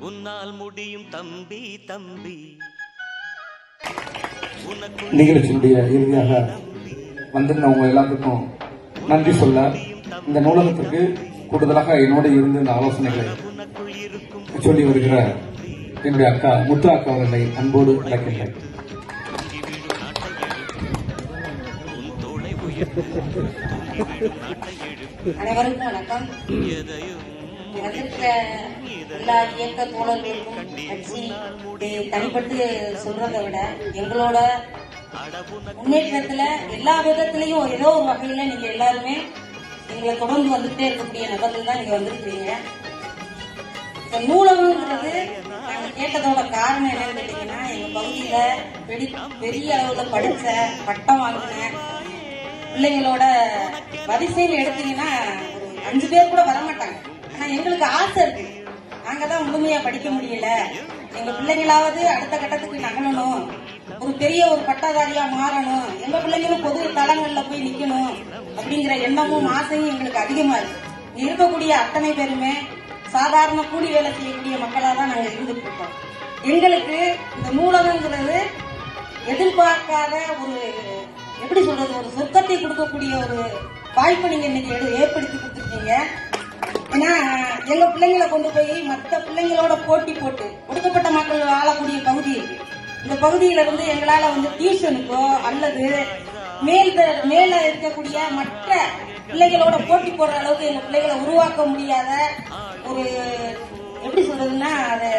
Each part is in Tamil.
உன்னால் முடியும் தம்பி தம்பி. உனக்குள் நிகழ்ச்சியினுடைய இறுதியாக வந்திருந்த உங்க எல்லாத்துக்கும் நன்றி சொல்ல இந்த நூலகத்திற்கு கூடுதலாக என்னோட இருந்து இந்த ஆலோசனைகளை சொல்லி வருகிற என்னுடைய அக்கா முத்து அக்கா அவர்களை அன்போடு அழைக்கின்றேன். அனைவருக்கும் வணக்கம். எதையும் எல்லா இயக்க தோழர்களுக்கும் கட்சி தனிப்பட்டு சொல்றதை விட எங்களோட முன்னேற்றத்துல எல்லா விதத்திலையும் ஏதோ ஒரு வகையில நீங்க எல்லாருமே எங்களை தொடர்ந்து வந்துட்டே இருக்கக்கூடிய நபர்கள் தான் நீங்க வந்திருக்கிறீங்க இந்த நூலகங்கிறது நாங்க கேட்டதோட காரணம் என்னன்னு கேட்டீங்கன்னா எங்க பகுதியில பெரிய பெரிய அளவுல படிச்ச பட்டம் வாங்கின பிள்ளைங்களோட வரிசையில் எடுத்தீங்கன்னா அஞ்சு பேர் கூட வரமாட்டாங்க. எங்களுக்கு ஆசை இருக்கு. நாங்கதான் முழுமையா படிக்க முடியல. எங்க பிள்ளைங்களாவது அடுத்த கட்டத்துக்கு நகரணும். ஒரு பெரிய ஒரு பட்டாதாரியா மாறணும். எங்க பிள்ளைங்களும் பொது தளங்கள்ல போய் நிக்கணும் அப்படிங்கிற எண்ணமும் ஆசையும் எங்களுக்கு அதிகமா இருக்கு. இருக்கக்கூடிய அத்தனை பேருமே சாதாரண கூலி வேலை செய்யக்கூடிய மக்களா தான் நாங்க இருந்துட்டு இருக்கோம். எங்களுக்கு இந்த நூலகங்கிறது எதிர்பார்க்காத ஒரு எப்படி சொல்றது ஒரு சொர்க்கத்தை கொடுக்கக்கூடிய ஒரு வாய்ப்பை நீங்க இன்னைக்கு ஏற்படுத்தி கொடுத்துருக்கீங்க. ஏன்னா எங்க பிள்ளைங்களை கொண்டு போய் மற்ற பிள்ளைங்களோட போட்டி போட்டு ஒடுக்கப்பட்ட மக்கள் வாழக்கூடிய பகுதி. இந்த பகுதியில இருந்து எங்களால வந்து டியூஷனுக்கோ அல்லது மேல் மேல இருக்கக்கூடிய மற்ற பிள்ளைகளோட போட்டி போடுற அளவுக்கு எங்க பிள்ளைகளை உருவாக்க முடியாத ஒரு எப்படி சொல்றதுன்னா அது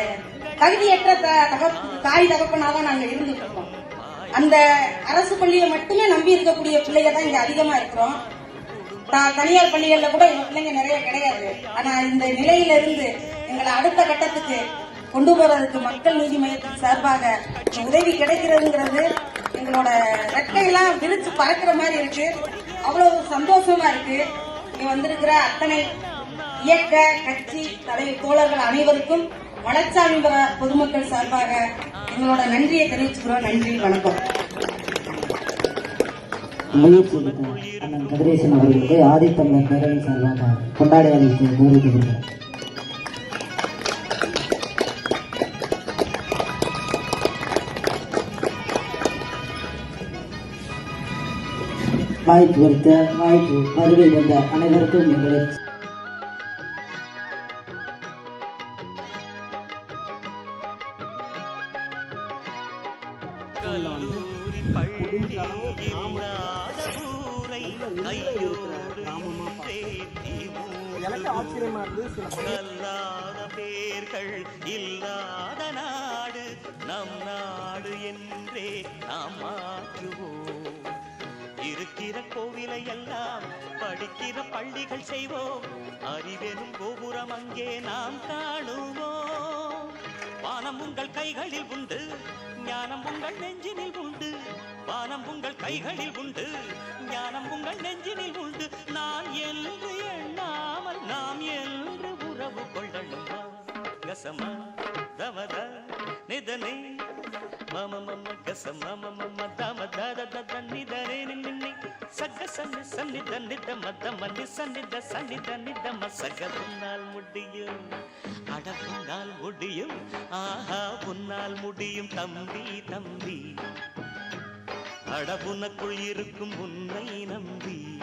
தகுதியற்ற த- தாய் தகப்பனாதான் நாங்க இருந்துட்டு இருக்கோம். அந்த அரசு பள்ளியை மட்டுமே நம்பி இருக்கக்கூடிய பிள்ளைங்க தான் இங்க அதிகமா இருக்கிறோம். த- தனியார் பள்ளிகள்ல கூட எங்க பிள்ளைங்க நிறைய கிடையாது. ஆனா இந்த நிலையில இருந்து எங்களை அடுத்த கட்டத்துக்கு கொண்டு போறதுக்கு மக்கள் நீதி மையத்தின் சார்பாக உதவி கிடைக்கிறதுங்கிறது எங்களோட ரெக்கையெல்லாம் விரிச்சு பறக்கிற மாதிரி இருக்கு. அவ்வளவு சந்தோஷமா இருக்கு. இங்க வந்திருக்கிற அத்தனை இயக்க கட்சி தலைவர் தோழர்கள் அனைவருக்கும் வளர்ச்சாமிபுர பொதுமக்கள் சார்பாக எங்களோட நன்றியை தெரிவிச்சுக்கிறோம். நன்றி வணக்கம். முயற்சி அண்ணன் கதிரேசன் அவர்களுக்கு ஆதித்தமிழர் பேரவை சார்பாக கொண்டாடி அளித்து கௌரவிக்கின்றனர் வாய்ப்பு கொடுத்த வாய்ப்பு வருகை வந்த அனைவருக்கும் எங்களை கல்லூரி பள்ளி இல்லாத ஊரை கையோடு தேடி பேர்கள் இல்லாத நாடு நம் நாடு என்றே நாம் மாற்றுவோம் இருக்கிற கோவிலை எல்லாம் படிக்கிற பள்ளிகள் செய்வோம். அறிவெனும் கோபுரம் அங்கே நாம் காணுவோம். வானம் உங்கள் கைகளில் உண்டு. ஞானம் உங்கள் நெஞ்சினில் உண்டு. வானம் உங்கள் கைகளில் உண்டு. ஞானம் உங்கள் நெஞ்சினில் உண்டு. நான் என்று எண்ணாமல் நாம் என்று உறவு கொள்ளணும்? வா. கசமா தமத நிதனை. மம மம கச மம மம தம தத தத நிதனே நின்னி சக சன்னி சன்னித நித மத மன்னி சன்னித சன்னித நித மசக உன்னால் முடியும் அட உன்னால் முடியும். ஆஹா உன்னால் முடியும். தம்பி தம்பி. அடபுனக்குள் இருக்கும் உன்னை நம்பி.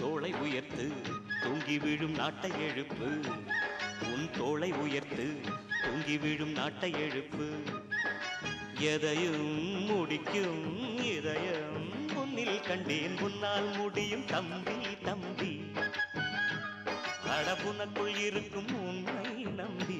தோளை உயர்த்து தூங்கி விழும் நாட்டை எழுப்பு. உன் தோளை உயர்த்து தூங்கி விழும் நாட்டை எழுப்பு. எதையும் முடிக்கும் இதயம் முன்னில் கண்டேன். உன்னால் முடியும் தம்பி தம்பி. அடபுனக்குள் இருக்கும் உண்மை நம்பி.